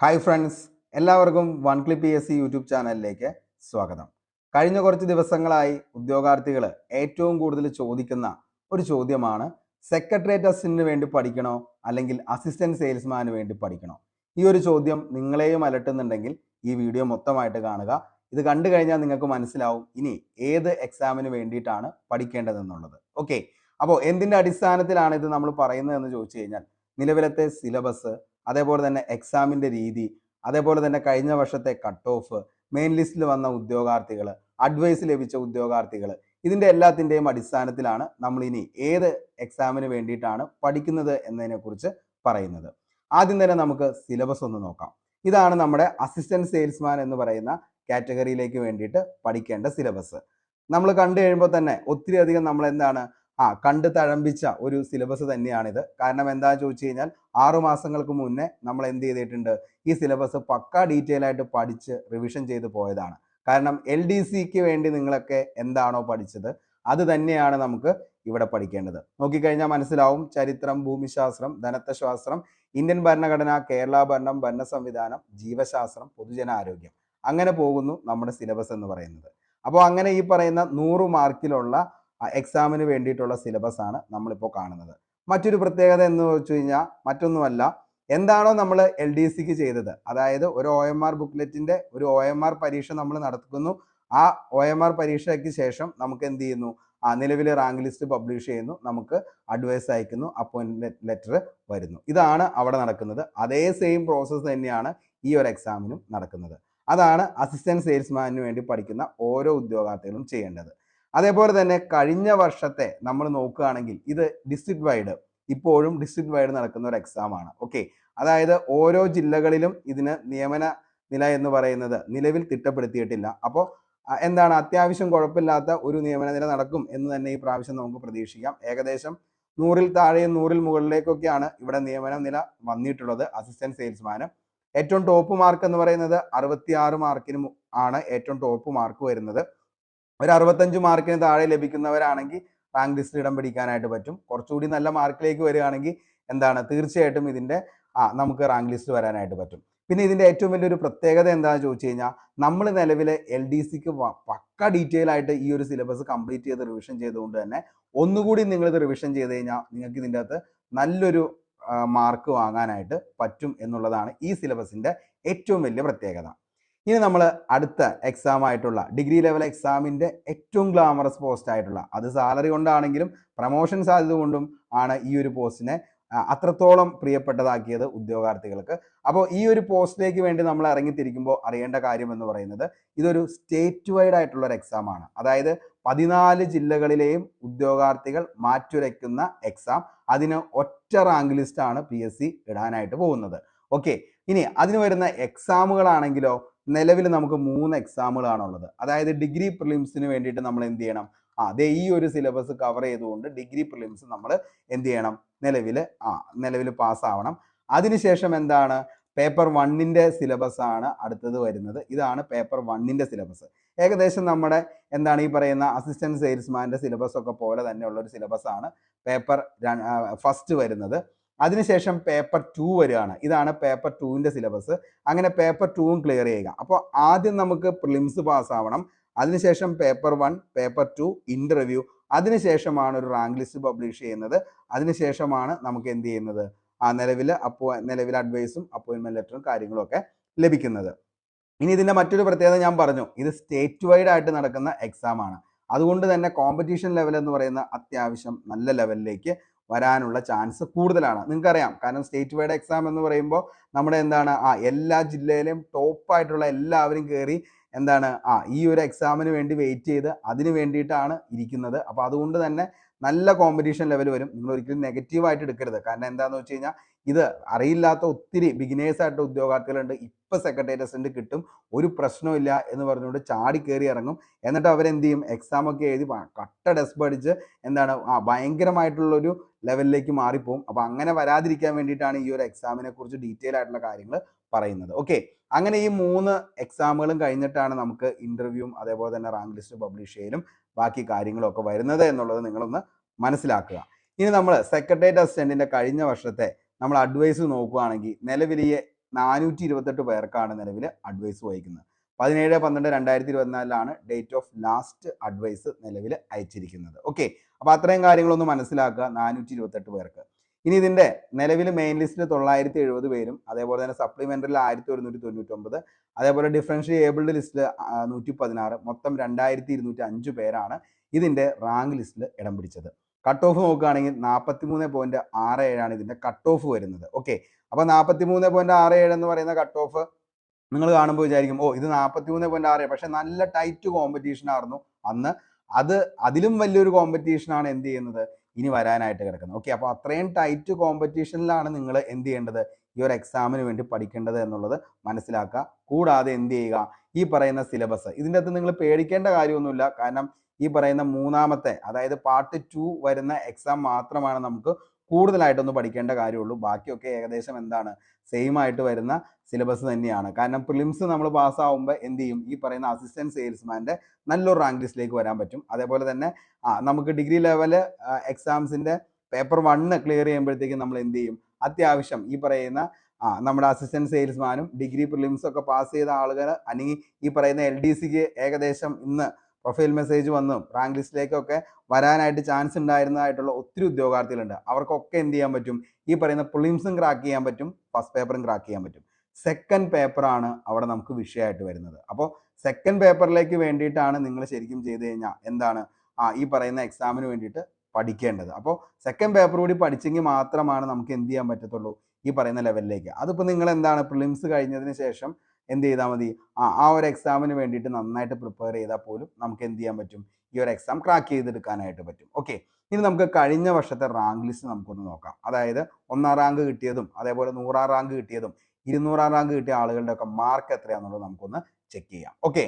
Hi friends എല്ലാവർക്കും one clip P S C YouTube ചാനലിലേക്ക് സ്വാഗതം. കഴിഞ്ഞ കുറച്ച് ദിവസങ്ങളായി ഉദ്യോഗാർത്ഥികൾ ഏറ്റവും കൂടുതൽ ചോദിക്കുന്ന ഒരു ചോദ്യമാണ് സെക്രട്ടേറിയറ്റ് അസിസ്റ്റന്റിന് വേണ്ടി പഠിക്കണോ അല്ലെങ്കിൽ അസിസ്റ്റന്റ് സെയിൽസ്മാന് വേണ്ടി പഠിക്കണോ? ഈ ഒരു ചോദ്യം നിങ്ങളെയും അലട്ടുന്നുണ്ടെങ്കിൽ ഈ വീഡിയോ മൊത്തമായിട്ട് കാണുക. ഇത് കണ്ടു കഴിഞ്ഞാൽ നിങ്ങൾക്ക് മനസ്സിലാവും ഇനി ഏത് എക്സാമിന് വേണ്ടിയിട്ടാണ് പഠിക്കേണ്ടതെന്നുള്ളത്. ഓക്കെ അപ്പോൾ എന്തിന്റെ അടിസ്ഥാനത്തിലാണ് ഇത് നമ്മൾ പറയുന്നതെന്ന് ചോദിച്ചു കഴിഞ്ഞാൽ നിലവിലത്തെ സിലബസ് അതേപോലെ തന്നെ എക്സാമിന്റെ രീതി അതേപോലെ തന്നെ കഴിഞ്ഞ വർഷത്തെ കട്ട് ഓഫ് മെയിൻ ലിസ്റ്റിൽ വന്ന ഉദ്യോഗാർത്ഥികൾ അഡ്വൈസ് ലഭിച്ച ഉദ്യോഗാർത്ഥികൾ ഇതിന്റെ എല്ലാത്തിന്റെയും അടിസ്ഥാനത്തിലാണ് നമ്മൾ ഇനി ഏത് എക്സാമിന് വേണ്ടിയിട്ടാണ് പഠിക്കുന്നത് എന്നതിനെക്കുറിച്ച് പറയുന്നത്. ആദ്യം തന്നെ നമുക്ക് സിലബസ് ഒന്ന് നോക്കാം. ഇതാണ് നമ്മുടെ അസിസ്റ്റന്റ് സെയിൽസ്മാൻ എന്ന് പറയുന്ന കാറ്റഗറിയിലേക്ക് വേണ്ടിയിട്ട് പഠിക്കേണ്ട സിലബസ് നമ്മൾ കണ്ടു കഴിയുമ്പോൾ തന്നെ ഒത്തിരി അധികം നമ്മൾ എന്താണ് ആ കണ്ട് തഴമ്പിച്ച ഒരു സിലബസ് തന്നെയാണിത്. കാരണം എന്താ ചോദിച്ചു കഴിഞ്ഞാൽ ആറു മാസങ്ങൾക്ക് മുന്നേ നമ്മൾ എന്ത് ചെയ്തിട്ടുണ്ട്? ഈ സിലബസ് പക്ക ഡീറ്റെയിൽ ആയിട്ട് പഠിച്ച് റിവിഷൻ ചെയ്ത് പോയതാണ്. കാരണം എൽ ഡി സിക്ക് വേണ്ടി നിങ്ങളൊക്കെ എന്താണോ പഠിച്ചത് അത് തന്നെയാണ് നമുക്ക് ഇവിടെ പഠിക്കേണ്ടത്. നോക്കിക്കഴിഞ്ഞാൽ മനസ്സിലാവും ചരിത്രം ഭൂമിശാസ്ത്രം ധനത്വശാസ്ത്രം ഇന്ത്യൻ ഭരണഘടന കേരള ഭരണം ഭരണ സംവിധാനം ജീവശാസ്ത്രം പൊതുജനാരോഗ്യം. അങ്ങനെ പോകുന്നു നമ്മുടെ സിലബസ് എന്ന് പറയുന്നത്. അപ്പോൾ അങ്ങനെ ഈ പറയുന്ന നൂറ് മാർക്കിലുള്ള എക്സാമിന് വേണ്ടിയിട്ടുള്ള സിലബസ് ആണ് നമ്മളിപ്പോൾ കാണുന്നത്. മറ്റൊരു പ്രത്യേകത എന്ന് വെച്ച് കഴിഞ്ഞാൽ മറ്റൊന്നുമല്ല എന്താണോ നമ്മൾ എൽ ഡി സിക്ക് ചെയ്തത്. അതായത് ഒരു ഒ എം ആർ ബുക്ക്ലെറ്റിന്റെ ഒരു ഒ എം ആർ പരീക്ഷ നമ്മൾ നടത്തുന്നു. ആ ഒ എം ആർ പരീക്ഷയ്ക്ക് ശേഷം നമുക്ക് എന്ത് ചെയ്യുന്നു? ആ നിലവിലെ റാങ്ക് ലിസ്റ്റ് പബ്ലിഷ് ചെയ്യുന്നു. നമുക്ക് അഡ്വൈസ് അയക്കുന്നു. അപ്പോയിൻമെന്റ് ലെറ്റർ വരുന്നു. ഇതാണ് അവിടെ നടക്കുന്നത്. അതേ സെയിം പ്രോസസ്സ് തന്നെയാണ് ഈ ഒരു എക്സാമിനും നടക്കുന്നത്. അതാണ് അസിസ്റ്റന്റ് സെയിൽസ്മാനു വേണ്ടി പഠിക്കുന്ന ഓരോ ഉദ്യോഗാർത്ഥികളും ചെയ്യേണ്ടത്. അതേപോലെ തന്നെ കഴിഞ്ഞ വർഷത്തെ നമ്മൾ നോക്കുകയാണെങ്കിൽ ഇത് ഡിസ്ട്രിക്ട് വൈഡ് ഇപ്പോഴും ഡിസ്ട്രിക്ട് വൈഡ് നടക്കുന്ന ഒരു എക്സാം ആണ്. ഓക്കെ അതായത് ഓരോ ജില്ലകളിലും ഇതിന് നിയമന നില എന്ന് പറയുന്നത് നിലവിൽ തിട്ടപ്പെടുത്തിയിട്ടില്ല. അപ്പോൾ എന്താണ്? അത്യാവശ്യം കുഴപ്പമില്ലാത്ത ഒരു നിയമന നില നടക്കും എന്ന് തന്നെ ഈ പ്രാവശ്യം നമുക്ക് പ്രതീക്ഷിക്കാം. ഏകദേശം നൂറിൽ താഴെയും നൂറിൽ മുകളിലേക്കൊക്കെയാണ് ഇവിടെ നിയമന നില വന്നിട്ടുള്ളത് അസിസ്റ്റന്റ് സെയിൽസ്മാന് ഏറ്റവും ടോപ്പ് മാർക്ക് എന്ന് പറയുന്നത് അറുപത്തിയാറ് മാർക്കിന് ആണ് ഏറ്റവും ടോപ്പ് മാർക്ക് വരുന്നത്. ഒരു അറുപത്തഞ്ച് മാർക്കിന് താഴെ ലഭിക്കുന്നവരാണെങ്കിൽ റാങ്ക് ലിസ്റ്റിൽ ഇടം പിടിക്കാനായിട്ട് പറ്റും. കുറച്ചുകൂടി നല്ല മാർക്കിലേക്ക് വരികയാണെങ്കിൽ എന്താണ്? തീർച്ചയായിട്ടും ഇതിന്റെ ആ നമുക്ക് റാങ്ക് ലിസ്റ്റ് വരാനായിട്ട് പറ്റും. പിന്നെ ഇതിന്റെ ഏറ്റവും വലിയൊരു പ്രത്യേകത എന്താണെന്ന് ചോദിച്ചു കഴിഞ്ഞാൽ നമ്മൾ നിലവിലെ എൽ ഡി സിക്ക് പക്ക ഡീറ്റെയിൽ ആയിട്ട് ഈ ഒരു സിലബസ് കംപ്ലീറ്റ് ചെയ്ത് റിവിഷൻ ചെയ്തുകൊണ്ട് തന്നെ ഒന്നുകൂടി ഇത് റിവിഷൻ ചെയ്ത് കഴിഞ്ഞാൽ നിങ്ങൾക്ക് ഇതിന്റെ അകത്ത് നല്ലൊരു മാർക്ക് വാങ്ങാനായിട്ട് പറ്റും എന്നുള്ളതാണ് ഈ സിലബസിന്റെ ഏറ്റവും വലിയ പ്രത്യേകത. ഇനി നമ്മൾ അടുത്ത എക്സാം ആയിട്ടുള്ള ഡിഗ്രി ലെവൽ എക്സാമിന്റെ ഏറ്റവും ഗ്ലാമറസ് പോസ്റ്റ് ആയിട്ടുള്ള അത് സാലറി കൊണ്ടാണെങ്കിലും പ്രമോഷൻ സാധ്യത കൊണ്ടും ആണ് ഈ ഒരു പോസ്റ്റിനെ അത്രത്തോളം പ്രിയപ്പെട്ടതാക്കിയത് ഉദ്യോഗാർത്ഥികൾക്ക്. അപ്പോൾ ഈ ഒരു പോസ്റ്റിലേക്ക് വേണ്ടി നമ്മൾ ഇറങ്ങിത്തിരിക്കുമ്പോൾ അറിയേണ്ട കാര്യം എന്ന് പറയുന്നത് ഇതൊരു സ്റ്റേറ്റ് വൈഡ് ആയിട്ടുള്ള ഒരു എക്സാം ആണ്. അതായത് പതിനാല് ജില്ലകളിലെയും ഉദ്യോഗാർത്ഥികൾ മാറ്റുരയ്ക്കുന്ന എക്സാം അതിന് ഒറ്റ റാങ്ക് ലിസ്റ്റാണ് പി എസ് സി ഇടാനായിട്ട് പോകുന്നത്. ഓക്കെ ഇനി അതിന് വരുന്ന എക്സാമുകളാണെങ്കിലോ നിലവിൽ നമുക്ക് മൂന്ന് എക്സാമുകളാണുള്ളത് അതായത് ഡിഗ്രി പ്രിലിംസിന് വേണ്ടിയിട്ട് നമ്മൾ എന്ത് ചെയ്യണം? ആ അതെ ഈ ഒരു സിലബസ് കവർ ചെയ്തുകൊണ്ട് ഡിഗ്രി പ്രിലിംസ് നമ്മൾ എന്ത് ചെയ്യണം? നിലവിൽ ആ നിലവിൽ പാസ്സാവണം അതിനുശേഷം എന്താണ്? പേപ്പർ വണ്ണിന്റെ സിലബസ് ആണ് അടുത്തത് വരുന്നത്. ഇതാണ് പേപ്പർ വണ്ണിന്റെ സിലബസ് ഏകദേശം നമ്മുടെ എന്താണ് ഈ പറയുന്ന അസിസ്റ്റന്റ് സെയിൽസ്മാന്റെ സിലബസ് ഒക്കെ പോലെ തന്നെയുള്ള ഒരു സിലബസ് ആണ് പേപ്പർ ഫസ്റ്റ് വരുന്നത്. അതിനുശേഷം പേപ്പർ ടു വരികയാണ്. ഇതാണ് പേപ്പർ ടുവിന്റെ സിലബസ് അങ്ങനെ പേപ്പർ ടുവും ക്ലിയർ ചെയ്യുക. അപ്പോൾ ആദ്യം നമുക്ക് പ്രിലിംസ് പാസ്സാവണം അതിനുശേഷം paper one paper two interview അതിനുശേഷമാണ് ഒരു റാങ്ക് ലിസ്റ്റ് പബ്ലിഷ് ചെയ്യുന്നത്. അതിനുശേഷമാണ് നമുക്ക് എന്ത് ചെയ്യുന്നത്? ആ നിലവിൽ അപ്പോ നിലവിൽ അഡ്വൈസും അപ്പോയിൻമെന്റ് ലെറ്ററും കാര്യങ്ങളും ഒക്കെ ലഭിക്കുന്നത്. ഇനി ഇതിന്റെ മറ്റൊരു പ്രത്യേകത ഞാൻ പറഞ്ഞു. ഇത് സ്റ്റേറ്റ് വൈഡ് ആയിട്ട് നടക്കുന്ന എക്സാം ആണ്. അതുകൊണ്ട് തന്നെ കോമ്പറ്റീഷൻ ലെവൽ എന്ന് പറയുന്ന അത്യാവശ്യം നല്ല ലെവലിലേക്ക് വരാനുള്ള ചാൻസ് കൂടുതലാണ്. നിങ്ങൾക്കറിയാം. കാരണം സ്റ്റേറ്റ് വൈഡ് എക്സാം എന്ന് പറയുമ്പോൾ നമ്മുടെ എന്താണ്? ആ എല്ലാ ജില്ലയിലും ടോപ്പായിട്ടുള്ള എല്ലാവരും കയറി എന്താണ്? ആ ഈ ഒരു എക്സാമിന് വേണ്ടി വെയിറ്റ് ചെയ്ത് അതിന് വേണ്ടിയിട്ടാണ് ഇരിക്കുന്നത്. അപ്പോൾ അതുകൊണ്ട് തന്നെ നല്ല കോമ്പറ്റീഷൻ ലെവൽ വരും. നിങ്ങൾ ഒരിക്കലും നെഗറ്റീവായിട്ട് എടുക്കരുത്. കാരണം എന്താണെന്ന് വെച്ച് കഴിഞ്ഞാൽ ഇത് അറിയില്ലാത്ത ഒത്തിരി ബിഗിനേഴ്സ് ആയിട്ട് ഉദ്യോഗാർത്ഥികളുണ്ട്. ഇപ്പൊ സെക്രട്ടേറിയറ്റ് അസിസ്റ്റന്റ് കിട്ടും. ഒരു പ്രശ്നമില്ല എന്ന് പറഞ്ഞുകൊണ്ട് ചാടി കയറി ഇറങ്ങും. എന്നിട്ട് അവരെന്ത് ചെയ്യും എക്സാം ഒക്കെ എഴുതി കട്ട ഡെസ്പ് അടിച്ച് എന്താണ് ആ ഭയങ്കരമായിട്ടുള്ള ഒരു ലെവലിലേക്ക് മാറിപ്പോവും. അപ്പൊ അങ്ങനെ വരാതിരിക്കാൻ വേണ്ടിയിട്ടാണ് ഈ ഒരു എക്സാമിനെ കുറിച്ച് ഡീറ്റെയിൽ ആയിട്ടുള്ള കാര്യങ്ങൾ പറയുന്നത്. ഓക്കെ അങ്ങനെ ഈ മൂന്ന് എക്സാമുകളും കഴിഞ്ഞിട്ടാണ് നമുക്ക് ഇന്റർവ്യൂവും അതേപോലെ തന്നെ റാങ്ക് ലിസ്റ്റ് പബ്ലിഷ് ചെയ്യലും ബാക്കി കാര്യങ്ങളും ഒക്കെ വരുന്നത് എന്നുള്ളത് നിങ്ങളൊന്ന് മനസ്സിലാക്കുക. ഇനി നമ്മൾ സെക്രട്ടേറിയറ്റ് അസിസ്റ്റന്റിന്റെ കഴിഞ്ഞ വർഷത്തെ നമ്മൾ അഡ്വൈസ് നോക്കുകയാണെങ്കിൽ നിലവിൽ ഈ നാനൂറ്റി ഇരുപത്തെട്ട് പേർക്കാണ് നിലവിൽ അഡ്വൈസ് വഹിക്കുന്നത്. പതിനേഴ് പന്ത്രണ്ട് രണ്ടായിരത്തി ഇരുപത്തിനാലിലാണ് ഡേറ്റ് ഓഫ് ലാസ്റ്റ് അഡ്വൈസ് നിലവിൽ അയച്ചിരിക്കുന്നത്. ഓക്കെ അപ്പോൾ അത്രയും കാര്യങ്ങളൊന്ന് മനസ്സിലാക്കുക നാനൂറ്റി ഇരുപത്തെട്ട് പേർക്ക്. ഇനി ഇതിന്റെ നിലവിൽ മെയിൻ ലിസ്റ്റിൽ തൊള്ളായിരത്തി എഴുപത് പേരും അതേപോലെ തന്നെ സപ്ലിമെന്ററിൽ ആയിരത്തി ഒരുന്നൂറ്റി തൊണ്ണൂറ്റൊമ്പത് അതേപോലെ ഡിഫറൻഷ്യൽ ഏബിൾഡ് ലിസ്റ്റിൽ നൂറ്റി പതിനാറ് മൊത്തം രണ്ടായിരത്തി ഇരുന്നൂറ്റി അഞ്ച് പേരാണ് ഇതിന്റെ റാങ്ക് ലിസ്റ്റിൽ ഇടം പിടിച്ചത്. കട്ട് ഓഫ് നോക്കുകയാണെങ്കിൽ നാൽപ്പത്തി മൂന്ന് പോയിന്റ് ആറ് ഏഴാണ് ഇതിന്റെ കട്ട് ഓഫ് വരുന്നത്. ഓക്കെ അപ്പോൾ നാൽപ്പത്തി മൂന്ന് പോയിന്റ് ആറ് ഏഴ് എന്ന് പറയുന്ന കട്ട് ഓഫ് നിങ്ങൾ കാണുമ്പോൾ വിചാരിക്കും ഓ ഇത് നാൽപ്പത്തി മൂന്ന് പോയിന്റ് ആറ് പക്ഷെ നല്ല ടൈറ്റ് കോമ്പറ്റീഷൻ ആയിരുന്നു അന്ന്. അത് അതിലും വലിയൊരു കോമ്പറ്റീഷനാണ് എന്ത് ചെയ്യുന്നത്? ഇനി വരാനായിട്ട് കിടക്കുന്നത് ഓക്കെ അപ്പോൾ അത്രയും ടൈറ്റ് കോമ്പറ്റീഷനിലാണ് നിങ്ങൾ എന്ത് ചെയ്യേണ്ടത്? ഈ ഒരു എക്സാമിന് വേണ്ടി പഠിക്കേണ്ടത് എന്നുള്ളത് മനസ്സിലാക്കുക. കൂടാതെ എന്ത് ചെയ്യുക? ഈ പറയുന്ന സിലബസ് ഇതിന്റെ അകത്ത് നിങ്ങൾ പേടിക്കേണ്ട കാര്യമൊന്നുമില്ല. കാരണം ഈ പറയുന്ന മൂന്നാമത്തെ അതായത് പാർട്ട് ടു വരുന്ന എക്സാം മാത്രമാണ് നമുക്ക് കൂടുതലായിട്ടൊന്ന് പഠിക്കേണ്ട കാര്യമുള്ളൂ. ബാക്കിയൊക്കെ ഏകദേശം എന്താണ് സെയിം ആയിട്ട് വരുന്ന സിലബസ് തന്നെയാണ്. കാരണം പ്രിലിംസ് നമ്മൾ പാസ്സാവുമ്പോൾ എന്ത് ചെയ്യും? ഈ പറയുന്ന അസിസ്റ്റന്റ് സെയിൽസ്മാന്റെ നല്ലൊരു റാങ്ക് ലിസ്റ്റിലേക്ക് വരാൻ പറ്റും. അതേപോലെ തന്നെ ആ നമുക്ക് ഡിഗ്രി ലെവൽ എക്സാംസിന്റെ പേപ്പർ വണ്ണ് ക്ലിയർ ചെയ്യുമ്പോഴത്തേക്കും നമ്മൾ എന്ത് ചെയ്യും? അത്യാവശ്യം ഈ പറയുന്ന ആ നമ്മുടെ അസിസ്റ്റന്റ് സെയിൽസ്മാനും ഡിഗ്രി പ്രിലിംസ് ഒക്കെ പാസ് ചെയ്ത ആളുകൾ അല്ലെങ്കിൽ ഈ പറയുന്ന എൽ ഡി സിക്ക് ഏകദേശം ഇന്ന് പ്രൊഫൈൽ മെസ്സേജ് വന്ന് റാങ്ക് ലിസ്റ്റിലേക്കൊക്കെ വരാനായിട്ട് ചാൻസ് ഉണ്ടായിരുന്നതായിട്ടുള്ള ഒത്തിരി ഉദ്യോഗാർത്ഥികളുണ്ട്. അവർക്കൊക്കെ എന്ത് ചെയ്യാൻ പറ്റും? ഈ പറയുന്ന പ്രിലിംസും ക്രാക്ക് ചെയ്യാൻ പറ്റും ഫസ്റ്റ് പേപ്പറും ക്രാക്ക് ചെയ്യാൻ പറ്റും. സെക്കൻഡ് പേപ്പറാണ് അവിടെ നമുക്ക് വിഷയമായിട്ട് വരുന്നത്. അപ്പോൾ സെക്കൻഡ് പേപ്പറിലേക്ക് വേണ്ടിയിട്ടാണ് നിങ്ങൾ ശരിക്കും ചെയ്ത് കഴിഞ്ഞാൽ എന്താണ്? ആ ഈ പറയുന്ന എക്സാമിന് വേണ്ടിയിട്ട് പഠിക്കേണ്ടത്. അപ്പോൾ സെക്കൻഡ് പേപ്പർ കൂടി പഠിച്ചെങ്കിൽ മാത്രമാണ് നമുക്ക് എന്ത് ചെയ്യാൻ പറ്റത്തുള്ളൂ? ഈ പറയുന്ന ലെവലിലേക്ക് അതിപ്പോൾ നിങ്ങൾ എന്താണ്? പ്രിലിംസ് കഴിഞ്ഞതിന് ശേഷം എന്ത് ചെയ്താൽ മതി? ആ ആ ഒരു എക്സാമിന് വേണ്ടിയിട്ട് നന്നായിട്ട് പ്രിപ്പയർ ചെയ്താൽ പോലും നമുക്ക് എന്ത് ചെയ്യാൻ പറ്റും? ഈ ഒരു എക്സാം ക്രാക്ക് ചെയ്തെടുക്കാനായിട്ട് പറ്റും. ഓക്കെ ഇനി നമുക്ക് കഴിഞ്ഞ വർഷത്തെ റാങ്ക് ലിസ്റ്റ് നമുക്കൊന്ന് നോക്കാം. അതായത് ഒന്നാം റാങ്ക് കിട്ടിയതും അതേപോലെ നൂറാം റാങ്ക് കിട്ടിയതും ഇരുന്നൂറാം റാങ്ക് കിട്ടിയ ആളുകളുടെ ഒക്കെ മാർക്ക് എത്രയാണെന്നുള്ളത് നമുക്കൊന്ന് ചെക്ക് ചെയ്യാം. ഓക്കെ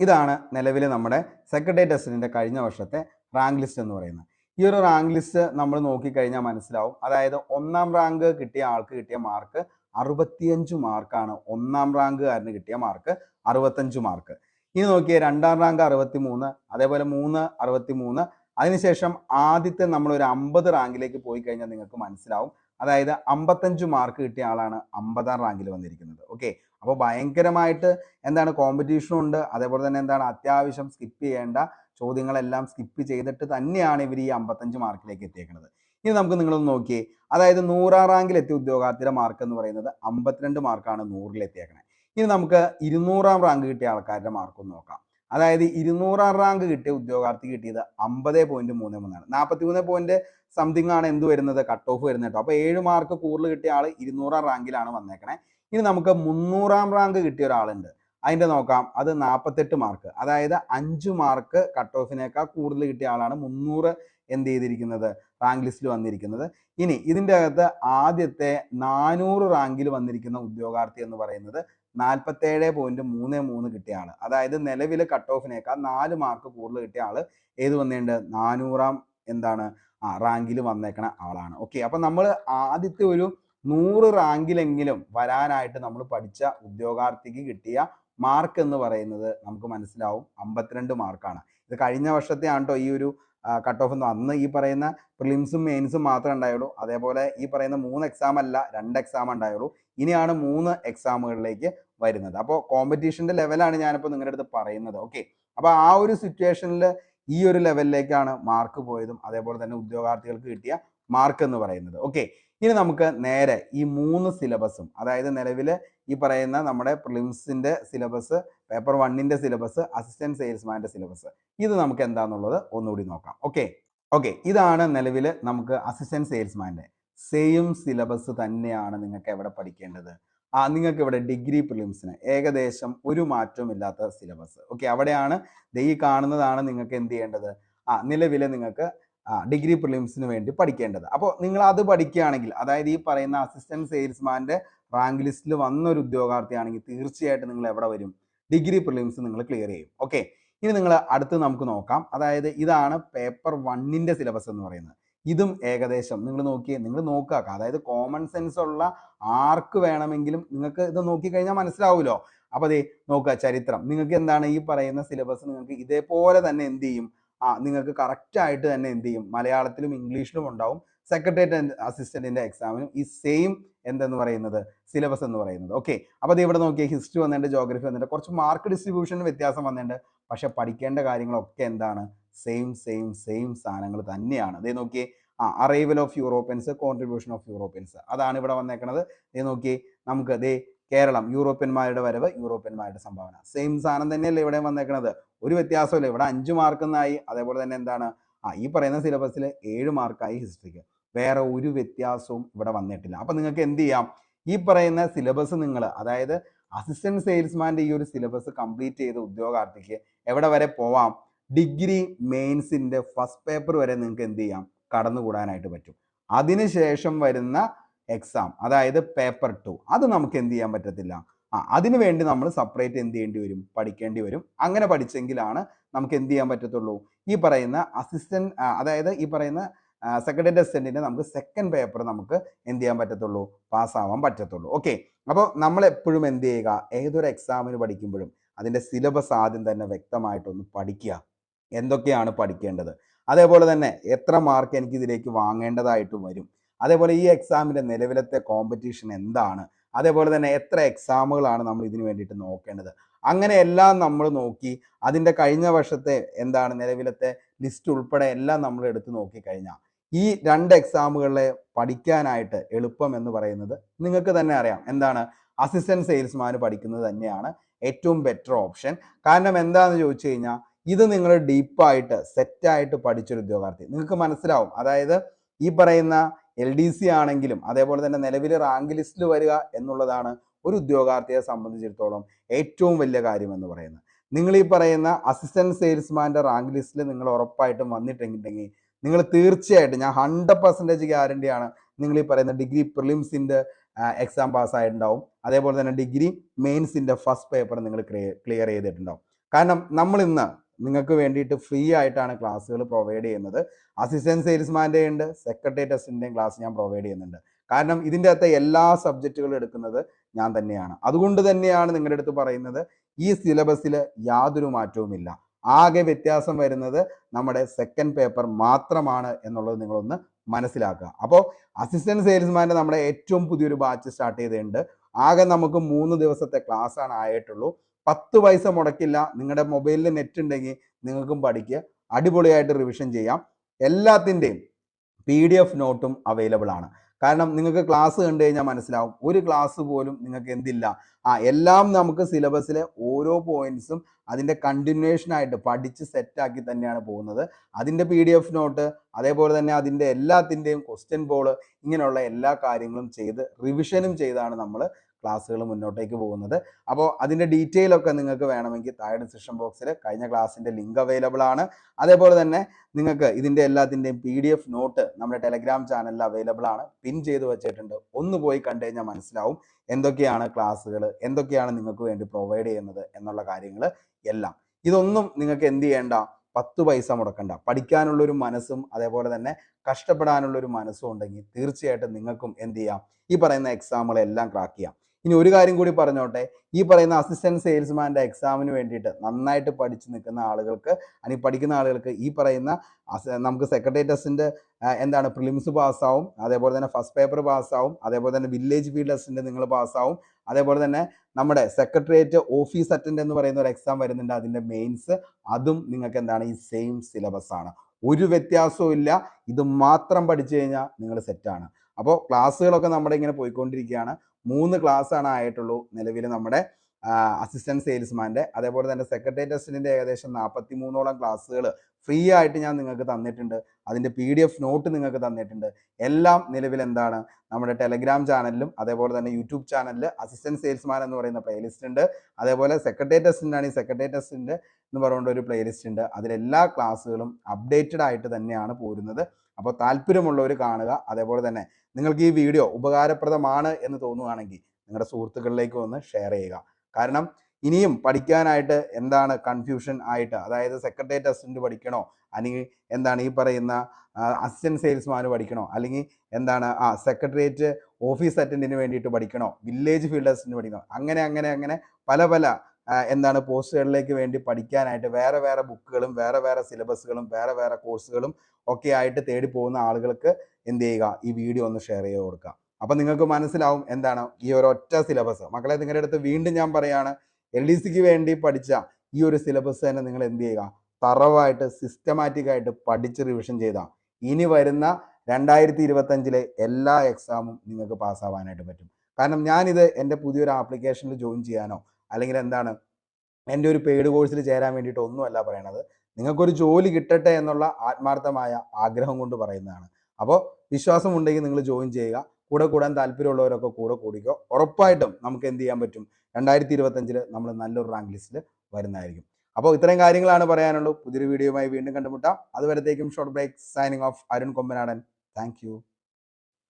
ഇതാണ് നിലവിൽ നമ്മുടെ സെക്രട്ടറി ടെസ്റ്റിന്റെ കഴിഞ്ഞ വർഷത്തെ റാങ്ക് ലിസ്റ്റ് എന്ന് പറയുന്നത്. ഈ ഒരു റാങ്ക് ലിസ്റ്റ് നമ്മൾ നോക്കിക്കഴിഞ്ഞാൽ മനസ്സിലാവും. അതായത് ഒന്നാം റാങ്ക് കിട്ടിയ ആൾക്ക് കിട്ടിയ മാർക്ക് അറുപത്തിയഞ്ച് മാർക്കാണ് ഒന്നാം റാങ്കുകാരന് കിട്ടിയ മാർക്ക് അറുപത്തഞ്ച് മാർക്ക്. ഇനി നോക്കിയേ രണ്ടാം റാങ്ക് അറുപത്തി മൂന്ന് അതേപോലെ മൂന്ന് അറുപത്തി മൂന്ന് അതിനുശേഷം ആദ്യത്തെ നമ്മൾ ഒരു അമ്പത് റാങ്കിലേക്ക് പോയി കഴിഞ്ഞാൽ നിങ്ങൾക്ക് മനസ്സിലാവും. അതായത് അമ്പത്തഞ്ച് മാർക്ക് കിട്ടിയ ആളാണ് അമ്പതാം റാങ്കിൽ വന്നിരിക്കുന്നത്. ഓക്കെ? അപ്പോൾ ഭയങ്കരമായിട്ട് എന്താണ് കോമ്പറ്റീഷനും ഉണ്ട്. അതേപോലെ തന്നെ എന്താണ് അത്യാവശ്യം സ്കിപ്പ് ചെയ്യേണ്ട ചോദ്യങ്ങളെല്ലാം സ്കിപ്പ് ചെയ്തിട്ട് തന്നെയാണ് ഇവർ ഈ അമ്പത്തഞ്ച് മാർക്കിലേക്ക് എത്തിയേക്കുന്നത്. ഇനി നമുക്ക് നിങ്ങളൊന്ന് നോക്കിയേ. അതായത് നൂറാം റാങ്കിൽ എത്തിയ ഉദ്യോഗാർത്ഥിയുടെ മാർക്ക് എന്ന് പറയുന്നത് അമ്പത്തിരണ്ട് മാർക്കാണ് നൂറിൽ എത്തിയേക്കണേ ഇനി നമുക്ക് ഇരുന്നൂറാം റാങ്ക് കിട്ടിയ ആൾക്കാരുടെ മാർക്ക് നോക്കാം. അതായത് ഇരുന്നൂറാം റാങ്ക് കിട്ടിയ ഉദ്യോഗാർത്ഥി കിട്ടിയത് അമ്പത് പോയിന്റ് മൂന്ന് മൂന്നാണ് നാൽപ്പത്തി മൂന്ന് പോയിന്റ് സംതിങ് ആണ് എന്ത് വരുന്നത്? കട്ട് ഓഫ് വരുന്നത് കേട്ടോ അപ്പോൾ ഏഴ് മാർക്ക് കൂടുതൽ കിട്ടിയ ആൾ ഇരുന്നൂറാം റാങ്കിലാണ് വന്നേക്കണേ. ഇനി നമുക്ക് മുന്നൂറാം റാങ്ക് കിട്ടിയ ഒരാളുണ്ട്. അതിന്റെ നോക്കാം. അത് നാൽപ്പത്തെട്ട് മാർക്ക് അതായത് അഞ്ച് മാർക്ക് കട്ട് ഓഫിനേക്കാൾ കൂടുതൽ കിട്ടിയ ആളാണ് മുന്നൂറ് എന്ത് ചെയ്തിരിക്കുന്നത്? റാങ്ക് ലിസ്റ്റിൽ വന്നിരിക്കുന്നത്. ഇനി ഇതിന്റെ അകത്ത് ആദ്യത്തെ നാനൂറ് റാങ്കിൽ വന്നിരിക്കുന്ന ഉദ്യോഗാർത്ഥി എന്ന് പറയുന്നത് നാൽപ്പത്തേഴ് പോയിന്റ് മൂന്ന് മൂന്ന് കിട്ടിയ ആൾ അതായത് നിലവിലെ കട്ട് ഓഫിനേക്കാൾ നാല് മാർക്ക് കൂടുതൽ കിട്ടിയ ആൾ ഏത് വന്നിട്ടുണ്ട്? നാനൂറാം എന്താണ്? ആ റാങ്കിൽ വന്നേക്കണ ആളാണ്. ഓക്കെ അപ്പൊ നമ്മൾ ആദ്യത്തെ ഒരു നൂറ് റാങ്കിലെങ്കിലും വരാനായിട്ട് നമ്മൾ പഠിച്ച ഉദ്യോഗാർത്ഥിക്ക് കിട്ടിയ മാർക്ക് എന്ന് പറയുന്നത് നമുക്ക് മനസ്സിലാവും. അമ്പത്തിരണ്ട് മാർക്കാണ് ഇത് കഴിഞ്ഞ വർഷത്തെ ആണ് കേട്ടോ ഈ ഒരു കട്ട് ഓഫ് അന്ന് ഈ പറയുന്ന പ്രിലിംസും മെയിൻസും മാത്രമേ ഉണ്ടായുള്ളൂ. അതേപോലെ ഈ പറയുന്ന മൂന്ന് എക്സാം അല്ല രണ്ട് എക്സാം ഉണ്ടായുള്ളൂ. ഇനിയാണ് മൂന്ന് എക്സാമുകളിലേക്ക് വരുന്നത്. അപ്പോൾ കോമ്പറ്റീഷന്റെ ലെവലാണ് ഞാനിപ്പോൾ നിങ്ങളുടെ അടുത്ത് പറയുന്നത്. ഓക്കെ അപ്പോൾ ആ ഒരു സിറ്റുവേഷനിൽ ഈ ഒരു ലെവലിലേക്കാണ് മാർക്ക് പോയതും അതേപോലെ തന്നെ ഉദ്യോഗാർത്ഥികൾക്ക് കിട്ടിയ മാർക്ക് എന്ന് പറയുന്നത്. ഓക്കെ ഇനി നമുക്ക് നേരെ ഈ മൂന്ന് സിലബസും അതായത് നിലവിൽ ഈ പറയുന്ന നമ്മുടെ പ്രിലിംസിന്റെ സിലബസ് പേപ്പർ വണ്ണിന്റെ സിലബസ് അസിസ്റ്റന്റ് സെയിൽസ്മാന്റെ സിലബസ് ഇത് നമുക്ക് എന്താണെന്നുള്ളത് ഒന്നുകൂടി നോക്കാം. ഓക്കെ ഓക്കെ ഇതാണ് നിലവിൽ നമുക്ക് അസിസ്റ്റന്റ് സെയിൽസ്മാന്റെ സെയിം സിലബസ് തന്നെയാണ് നിങ്ങൾക്ക് എവിടെ പഠിക്കേണ്ടത്. ആ നിങ്ങൾക്ക് ഇവിടെ ഡിഗ്രി പ്രിലിംസിന് ഏകദേശം ഒരു മാറ്റവും ഇല്ലാത്ത സിലബസ് ഓക്കെ അവിടെയാണ് ദൈ കാണുന്നതാണ് നിങ്ങൾക്ക് എന്ത് ചെയ്യേണ്ടത്? ആ നിലവിൽ നിങ്ങൾക്ക് ആ ഡിഗ്രി പ്രിലിംസിന് വേണ്ടി പഠിക്കേണ്ടത്. അപ്പോൾ നിങ്ങൾ അത് പഠിക്കുകയാണെങ്കിൽ അതായത് ഈ പറയുന്ന അസിസ്റ്റന്റ് സെയിൽസ്മാന്റെ റാങ്ക് ലിസ്റ്റിൽ വന്ന ഒരു ഉദ്യോഗാർത്ഥിയാണെങ്കിൽ തീർച്ചയായിട്ടും നിങ്ങൾ എവിടെ വരും? ഡിഗ്രി പ്രിലിംസ് നിങ്ങൾ ക്ലിയർ ചെയ്യും. ഓക്കെ ഇനി നിങ്ങൾ അടുത്ത് നമുക്ക് നോക്കാം. അതായത് ഇതാണ് പേപ്പർ വണ്ണിന്റെ സിലബസ് എന്ന് പറയുന്നത്. ഇതും ഏകദേശം നിങ്ങൾ നോക്കിയേ നിങ്ങൾ നോക്കുക. അതായത് കോമൺ സെൻസ് ഉള്ള ആർക്ക് വേണമെങ്കിലും നിങ്ങൾക്ക് ഇത് നോക്കിക്കഴിഞ്ഞാൽ മനസ്സിലാവുമല്ലോ. അപ്പോൾ അതേ നോക്കുക ചരിത്രം. നിങ്ങൾക്ക് എന്താണ് ഈ പറയുന്ന സിലബസ് നിങ്ങൾക്ക് ഇതേപോലെ തന്നെ എന്ത് ചെയ്യും? ആ നിങ്ങൾക്ക് കറക്റ്റായിട്ട് തന്നെ എന്ത് ചെയ്യും? മലയാളത്തിലും ഇംഗ്ലീഷിലും ഉണ്ടാവും. സെക്രട്ടേറിയറ്റ് അസിസ്റ്റന്റിന്റെ എക്സാമിനും ഈ സെയിം എന്തെന്ന് പറയുന്നത്? സിലബസ് എന്ന് പറയുന്നത്. ഓക്കെ അപ്പോൾ അത് ഇവിടെ നോക്കിയാൽ ഹിസ്റ്ററി വന്നിട്ടുണ്ട് ജോഗ്രഫി വന്നിട്ടുണ്ട് കുറച്ച് മാർക്ക് ഡിസ്ട്രിബ്യൂഷൻ വ്യത്യാസം വന്നിട്ടുണ്ട്. പക്ഷെ പഠിക്കേണ്ട കാര്യങ്ങളൊക്കെ എന്താണ്? സെയിം സെയിം സെയിം സാധനങ്ങൾ തന്നെയാണ്. അതേ നോക്കിയേ ആ arrival of Europeans contribution of Europeans അതാണ് ഇവിടെ വന്നേക്കണത്. ദേ നോക്കിയേ നമുക്ക് ദേ കേരളം യൂറോപ്യന്മാരുടെ വരവ് യൂറോപ്യന്മാരുടെ സംഭാവന. സെയിം സാധനം തന്നെയല്ലേ ഇവിടെ വന്നേക്കുന്നത് ഒരു വ്യത്യാസമില്ല ഇവിടെ അഞ്ച് മാർക്കെന്നായി അതേപോലെ തന്നെ എന്താണ്? ആ ഈ പറയുന്ന സിലബസിൽ ഏഴ് മാർക്കായി ഹിസ്റ്ററിക്ക് വേറെ ഒരു വ്യത്യാസവും ഇവിടെ വന്നിട്ടില്ല. അപ്പം നിങ്ങൾക്ക് എന്ത് ചെയ്യാം? ഈ പറയുന്ന സിലബസ് നിങ്ങൾ അതായത് അസിസ്റ്റന്റ് സെയിൽസ്മാന്റെ ഈ ഒരു സിലബസ് കംപ്ലീറ്റ് ചെയ്ത ഉദ്യോഗാർത്ഥിക്ക് എവിടെ വരെ പോവാം? ഡിഗ്രി മെയിൻസിന്റെ ഫസ്റ്റ് പേപ്പർ വരെ നിങ്ങൾക്ക് എന്ത് ചെയ്യാം? കടന്നുകൂടാനായിട്ട് പറ്റും. അതിനുശേഷം വരുന്ന എക്സാം അതായത് പേപ്പർ ടു അത് നമുക്ക് എന്ത് ചെയ്യാൻ പറ്റത്തില്ല. ആ അതിനു വേണ്ടി നമ്മൾ സെപ്പറേറ്റ് എന്ത് ചെയ്യേണ്ടി വരും? പഠിക്കേണ്ടി വരും. അങ്ങനെ പഠിച്ചെങ്കിലാണ് നമുക്ക് എന്ത് ചെയ്യാൻ പറ്റത്തുള്ളൂ? ഈ പറയുന്ന അസിസ്റ്റന്റ് അതായത് ഈ പറയുന്ന സെക്രട്ടറി അസിസ്റ്റന്റിന് നമുക്ക് സെക്കൻഡ് പേപ്പർ നമുക്ക് എന്ത് ചെയ്യാൻ പറ്റത്തുള്ളൂ? പാസ്സാവാൻ പറ്റത്തുള്ളൂ. ഓക്കെ അപ്പോൾ നമ്മൾ എപ്പോഴും എന്ത് ചെയ്യുക? ഏതൊരു എക്സാമിന് പഠിക്കുമ്പോഴും അതിന്റെ സിലബസ് ആദ്യം തന്നെ വ്യക്തമായിട്ടൊന്ന് പഠിക്കുക. എന്തൊക്കെയാണ് പഠിക്കേണ്ടത്? അതേപോലെ തന്നെ എത്ര മാർക്ക് എനിക്ക് ഇതിലേക്ക് വാങ്ങേണ്ടതായിട്ടും വരും. അതേപോലെ ഈ എക്സാമിന്റെ നിലവിലത്തെ കോമ്പറ്റീഷൻ എന്താണ്? അതേപോലെ തന്നെ എത്ര എക്സാമുകളാണ് നമ്മൾ ഇതിനു വേണ്ടിയിട്ട് നോക്കേണ്ടത്? അങ്ങനെ എല്ലാം നമ്മൾ നോക്കി അതിന്റെ കഴിഞ്ഞ വർഷത്തെ എന്താണ് നിലവിലത്തെ ലിസ്റ്റ് ഉൾപ്പെടെ എല്ലാം നമ്മൾ എടുത്ത് നോക്കിക്കഴിഞ്ഞാൽ ഈ രണ്ട് എക്സാമുകളെ പഠിക്കാനായിട്ട് എളുപ്പം എന്ന് പറയുന്നത് നിങ്ങൾക്ക് തന്നെ അറിയാം. എന്താണ്? അസിസ്റ്റന്റ് സെയിൽസ്മാന് പഠിക്കുന്നത് തന്നെയാണ് ഏറ്റവും ബെറ്റർ ഓപ്ഷൻ കാരണം എന്താണെന്ന് ചോദിച്ചു കഴിഞ്ഞാൽ ഇത് നിങ്ങൾ ഡീപ്പായിട്ട് സെറ്റായിട്ട് പഠിച്ചൊരു ഉദ്യോഗാർത്ഥി. നിങ്ങൾക്ക് മനസ്സിലാവും. അതായത് ഈ പറയുന്ന എൽ ഡി സി ആണെങ്കിലും അതേപോലെ തന്നെ നിലവിൽ റാങ്ക് ലിസ്റ്റിൽ വരിക എന്നുള്ളതാണ് ഒരു ഉദ്യോഗാർത്ഥിയെ സംബന്ധിച്ചിടത്തോളം ഏറ്റവും വലിയ കാര്യം എന്ന് പറയുന്നത്. നിങ്ങൾ ഈ പറയുന്ന അസിസ്റ്റന്റ് സെയിൽസ്മാന്റെ റാങ്ക് ലിസ്റ്റിൽ നിങ്ങൾ ഉറപ്പായിട്ടും വന്നിട്ടുണ്ടെങ്കിൽ നിങ്ങൾ തീർച്ചയായിട്ടും ഞാൻ ഹൺഡ്രഡ് പെർസെന്റേജ് ഗ്യാരണ്ടിയാണ് നിങ്ങൾ ഈ പറയുന്ന ഡിഗ്രി പ്രിലിംസിന്റെ എക്സാം പാസ്സായിട്ടുണ്ടാവും അതേപോലെ തന്നെ ഡിഗ്രി മെയിൻസിന്റെ ഫസ്റ്റ് പേപ്പർ നിങ്ങൾ ക്ലിയർ ചെയ്തിട്ടുണ്ടാവും. കാരണം നമ്മൾ ഇന്ന് നിങ്ങൾക്ക് വേണ്ടിയിട്ട് ഫ്രീ ആയിട്ടാണ് ക്ലാസ്സുകൾ പ്രൊവൈഡ് ചെയ്യുന്നത്. അസിസ്റ്റന്റ് സെയിൽസ്മാന്റെ ഉണ്ട് സെക്രട്ടറി ടെസ്റ്റിന്റെയും ക്ലാസ് ഞാൻ പ്രൊവൈഡ് ചെയ്യുന്നുണ്ട്. കാരണം ഇതിന്റെ അകത്തെ എല്ലാ സബ്ജക്റ്റുകളും എടുക്കുന്നത് ഞാൻ തന്നെയാണ്. അതുകൊണ്ട് തന്നെയാണ് നിങ്ങളുടെ അടുത്ത് പറയുന്നത് ഈ സിലബസിൽ യാതൊരു മാറ്റവുമില്ല ആകെ വ്യത്യാസം വരുന്നത് നമ്മുടെ സെക്കൻഡ് പേപ്പർ മാത്രമാണ് എന്നുള്ളത് നിങ്ങളൊന്ന് മനസ്സിലാക്കുക. അപ്പോൾ അസിസ്റ്റന്റ് സെയിൽസ്മാന്റെ നമ്മുടെ ഏറ്റവും പുതിയൊരു ബാച്ച് സ്റ്റാർട്ട് ചെയ്തിട്ടുണ്ട് ആകെ നമുക്ക് മൂന്ന് ദിവസത്തെ ക്ലാസ്സാണ് ആയിട്ടുള്ളൂ. പത്ത് പൈസ മുടക്കില്ല. നിങ്ങളുടെ മൊബൈലിൽ നെറ്റ് ഉണ്ടെങ്കിൽ നിങ്ങൾക്കും പഠിക്കുക. അടിപൊളിയായിട്ട് റിവിഷൻ ചെയ്യാം. എല്ലാത്തിന്റെയും പി ഡി എഫ് നോട്ടും അവൈലബിൾ ആണ്. കാരണം നിങ്ങൾക്ക് ക്ലാസ് കണ്ടു കഴിഞ്ഞാൽ മനസ്സിലാവും. ഒരു ക്ലാസ് പോലും നിങ്ങൾക്ക് എന്തില്ല. ആ എല്ലാം നമുക്ക് സിലബസിലെ ഓരോ പോയിന്റ്സും അതിന്റെ കണ്ടിന്യൂഷനായിട്ട് പഠിച്ച് സെറ്റാക്കി തന്നെയാണ് പോകുന്നത്. അതിന്റെ പി ഡി എഫ് നോട്ട് അതേപോലെ തന്നെ അതിന്റെ എല്ലാത്തിന്റെയും ക്വസ്റ്റ്യൻ ബോൾ ഇങ്ങനെയുള്ള എല്ലാ കാര്യങ്ങളും ചെയ്ത് റിവിഷനും ചെയ്താണ് നമ്മൾ ക്ലാസ്സുകൾ മുന്നോട്ടേക്ക് പോകുന്നത്. അപ്പോൾ അതിന്റെ ഡീറ്റെയിൽ ഒക്കെ നിങ്ങൾക്ക് വേണമെങ്കിൽ താഴെ ഡിസ്ക്രിപ്ഷൻ ബോക്സിൽ കഴിഞ്ഞ ക്ലാസ്സിന്റെ ലിങ്ക് അവൈലബിൾ ആണ്. അതേപോലെ തന്നെ നിങ്ങൾക്ക് ഇതിന്റെ എല്ലാത്തിന്റെയും പി ഡി എഫ് നോട്ട് നമ്മുടെ ടെലഗ്രാം ചാനലിൽ അവൈലബിൾ ആണ്. പിൻ ചെയ്ത് വെച്ചിട്ടുണ്ട്. ഒന്ന് പോയി കണ്ടു കഴിഞ്ഞാൽ മനസ്സിലാവും എന്തൊക്കെയാണ് ക്ലാസ്സുകൾ എന്തൊക്കെയാണ് നിങ്ങൾക്ക് വേണ്ടി പ്രൊവൈഡ് ചെയ്യുന്നത് എന്നുള്ള കാര്യങ്ങൾ എല്ലാം. ഇതൊന്നും നിങ്ങൾക്ക് എന്ത് ചെയ്യേണ്ട? പത്ത് പൈസ മുടക്കണ്ട. പഠിക്കാനുള്ളൊരു മനസ്സും അതേപോലെ തന്നെ കഷ്ടപ്പെടാനുള്ളൊരു മനസ്സും ഉണ്ടെങ്കിൽ തീർച്ചയായിട്ടും നിങ്ങൾക്കും എന്ത് ചെയ്യാം? ഈ പറയുന്ന എക്സാമുകളെല്ലാം ക്രാക്ക് ചെയ്യാം. ഇനി ഒരു കാര്യം കൂടി പറഞ്ഞോട്ടെ. ഈ പറയുന്ന അസിസ്റ്റന്റ് സെയിൽസ്മാന്റെ എക്സാമിന് വേണ്ടിയിട്ട് നന്നായിട്ട് പഠിച്ചു നിൽക്കുന്ന ആളുകൾക്ക് അല്ലെങ്കിൽ പഠിക്കുന്ന ആളുകൾക്ക് ഈ പറയുന്ന നമുക്ക് സെക്രട്ടറി എന്താണ് പ്രിലിംസ് പാസ്സാവും അതേപോലെ തന്നെ ഫസ്റ്റ് പേപ്പർ പാസ്സാവും അതേപോലെ തന്നെ വില്ലേജ് ഫീൽഡ് നിങ്ങൾ പാസ്സാവും അതേപോലെ തന്നെ നമ്മുടെ സെക്രട്ടേറിയറ്റ് ഓഫീസ് അറ്റൻഡ് എന്ന് പറയുന്ന ഒരു എക്സാം വരുന്നുണ്ട്. അതിന്റെ മെയിൻസ് അതും നിങ്ങൾക്ക് എന്താണ് ഈ സെയിം സിലബസ് ആണ്. ഒരു വ്യത്യാസവും ഇല്ല. ഇത് മാത്രം പഠിച്ചു കഴിഞ്ഞാൽ നിങ്ങൾ സെറ്റാണ് അപ്പോൾ ക്ലാസ്സുകളൊക്കെ നമ്മുടെ ഇങ്ങനെ പോയിക്കൊണ്ടിരിക്കുകയാണ്. മൂന്ന് ക്ലാസ് ആണ് ആയിട്ടുള്ളൂ നിലവിൽ നമ്മുടെ അസിസ്റ്റന്റ് സെയിൽസ്മാന്റെ അതേപോലെ തന്നെ ടെസ്റ്റിന്റെ ഏകദേശം നാൽപ്പത്തി മൂന്നോളം ക്ലാസ്സുകൾ ഫ്രീ ആയിട്ട് ഞാൻ നിങ്ങൾക്ക് തന്നിട്ടുണ്ട്. അതിന്റെ പി ഡി എഫ് നോട്ട് നിങ്ങൾക്ക് തന്നിട്ടുണ്ട്. എല്ലാം നിലവിൽ എന്താണ്? നമ്മുടെ ടെലഗ്രാം ചാനലിലും അതേപോലെ തന്നെ യൂട്യൂബ് ചാനലിൽ അസിസ്റ്റന്റ് സെയിൽസ്മാൻ എന്ന് പറയുന്ന പ്ലേലിസ്റ്റ് ഉണ്ട്. അതേപോലെ സെക്രട്ടേറിയറ്റ് ടെസ്റ്റിന്റെ സെക്രട്ടേറിയറ്റ് ടെസ്റ്റിന്റെ എന്ന് പറഞ്ഞുകൊണ്ട് ഒരു പ്ലേലിസ്റ്റ് ഉണ്ട്. അതിലെല്ലാ ക്ലാസ്സുകളും അപ്ഡേറ്റഡ് ആയിട്ട് തന്നെയാണ് പോരുന്നത്. അപ്പോൾ താല്പര്യമുള്ളവർ കാണുക. അതേപോലെ തന്നെ നിങ്ങൾക്ക് ഈ വീഡിയോ ഉപകാരപ്രദമാണ് എന്ന് തോന്നുകയാണെങ്കിൽ നിങ്ങളുടെ സുഹൃത്തുക്കളിലേക്ക് ഒന്ന് ഷെയർ ചെയ്യുക. കാരണം ഇനിയും പഠിക്കാനായിട്ട് എന്താണ് കൺഫ്യൂഷൻ ആയിട്ട് അതായത് സെക്രട്ടേറിയറ്റ് അസിസ്റ്റന്റ് പഠിക്കണോ? അല്ലെങ്കിൽ എന്താണ് ഈ പറയുന്ന അസിസ്റ്റന്റ് സെയിൽസ്മാൻ പഠിക്കണോ? അല്ലെങ്കിൽ എന്താണ് ആ സെക്രട്ടേറിയറ്റ് ഓഫീസ് അറ്റൻഡിന് വേണ്ടിയിട്ട് പഠിക്കണോ? വില്ലേജ് ഫീൽഡ് അസിസ്റ്റന്റ് പഠിക്കണോ? അങ്ങനെ അങ്ങനെ അങ്ങനെ പല പല എന്താണ് പോസ്റ്റുകളിലേക്ക് വേണ്ടി പഠിക്കാനായിട്ട് വേറെ വേറെ ബുക്കുകളും വേറെ വേറെ സിലബസുകളും വേറെ വേറെ കോഴ്സുകളും ഒക്കെ ആയിട്ട് തേടി പോകുന്ന ആളുകൾക്ക് എന്ത് ചെയ്യുക? ഈ വീഡിയോ ഒന്ന് ഷെയർ ചെയ്ത് കൊടുക്കുക. അപ്പം നിങ്ങൾക്ക് മനസ്സിലാവും എന്താണ് ഈ ഒരു ഒറ്റ സിലബസ് മക്കളെ നിങ്ങളുടെ അടുത്ത് വീണ്ടും ഞാൻ പറയാണ് എൽ ഡി സിക്ക് വേണ്ടി പഠിച്ച ഈ ഒരു സിലബസ് തന്നെ നിങ്ങൾ എന്ത് ചെയ്യുക? തറവായിട്ട് സിസ്റ്റമാറ്റിക് ആയിട്ട് പഠിച്ച് റിവിഷൻ ചെയ്താൽ ഇനി വരുന്ന രണ്ടായിരത്തി ഇരുപത്തഞ്ചിലെ എല്ലാ എക്സാമും നിങ്ങൾക്ക് പാസ്സാവാനായിട്ട് പറ്റും. കാരണം ഞാനിത് എന്റെ പുതിയൊരു ആപ്ലിക്കേഷനിൽ ജോയിൻ ചെയ്യാനോ അല്ലെങ്കിൽ എന്താണ് എന്റെ ഒരു പെയ്ഡ് കോഴ്സിൽ ചേരാൻ വേണ്ടിയിട്ട് ഒന്നുമല്ല പറയണത്. നിങ്ങൾക്കൊരു ജോലി കിട്ടട്ടെ എന്നുള്ള ആത്മാർത്ഥമായ ആഗ്രഹം കൊണ്ട് പറയുന്നതാണ്. അപ്പോൾ വിശ്വാസം ഉണ്ടെങ്കിൽ നിങ്ങൾ ജോയിൻ ചെയ്യുക. കൂടെ കൂടാൻ താല്പര്യമുള്ളവരൊക്കെ കൂടെ കൂടിക്കോ. ഉറപ്പായിട്ടും നമുക്ക് എന്ത് ചെയ്യാൻ പറ്റും? രണ്ടായിരത്തി ഇരുപത്തഞ്ചിൽ നമ്മൾ നല്ലൊരു റാങ്ക് ലിസ്റ്റിൽ വരുന്നതായിരിക്കും. അപ്പോൾ ഇത്രയും കാര്യങ്ങളാണ് പറയാനുള്ളൂ. പുതിയൊരു വീഡിയോയുമായി വീണ്ടും കണ്ടുമുട്ടാം. അതുവരത്തേക്കും short break signing off Arun Kombanadan. Thank